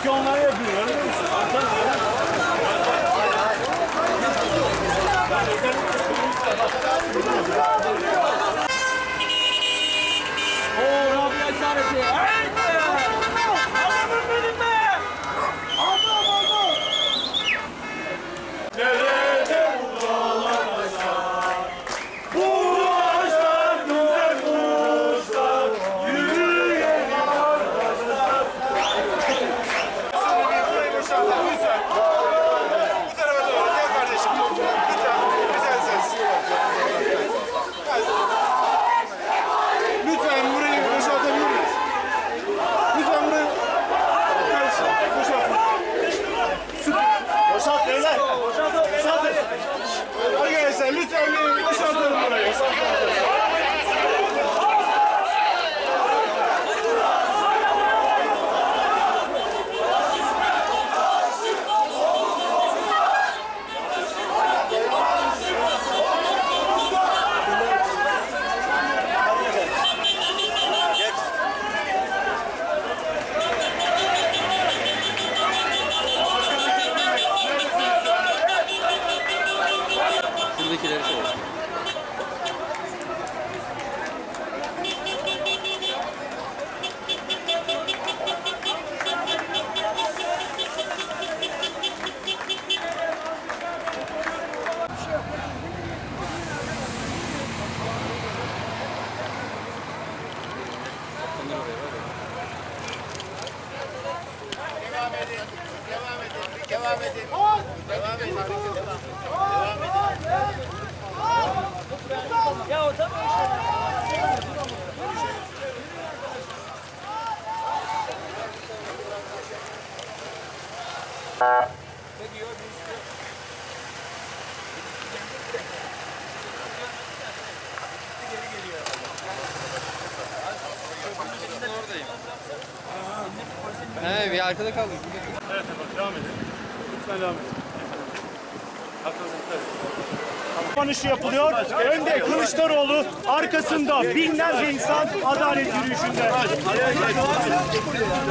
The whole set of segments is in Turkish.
Öndeki onlar yapıyor. Oo Rabia işareti. Haydi! Devam edin. Devam edin. Devam edin. Ya o tabii işte. He bir arkada kaldık. Evet efendim devam edin. Hakkınızı Kapanışı yapılıyor. Önde Kılıçdaroğlu, arkasında binlerce insan adalet yürüyüşünde.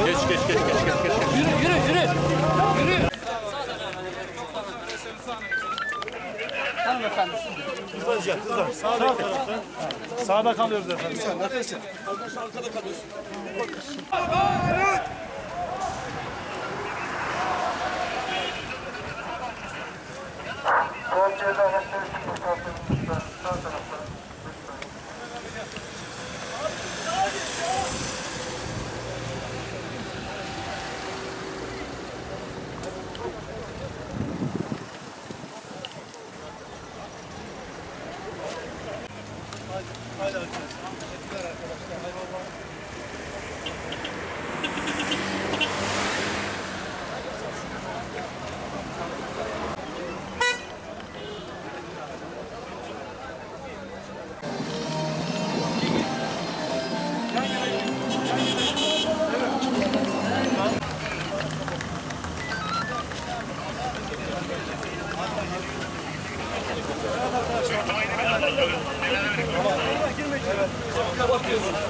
Geç geç geç geç geç. Yürü yürü yürü. Yürü. Hanımefendi. Hızlıca hızlı. Sağ tarafta. Sağda kalıyoruz efendim. Kapatıyorsun.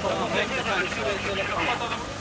Tamam bekle ben şurayı şöyle kapatalım.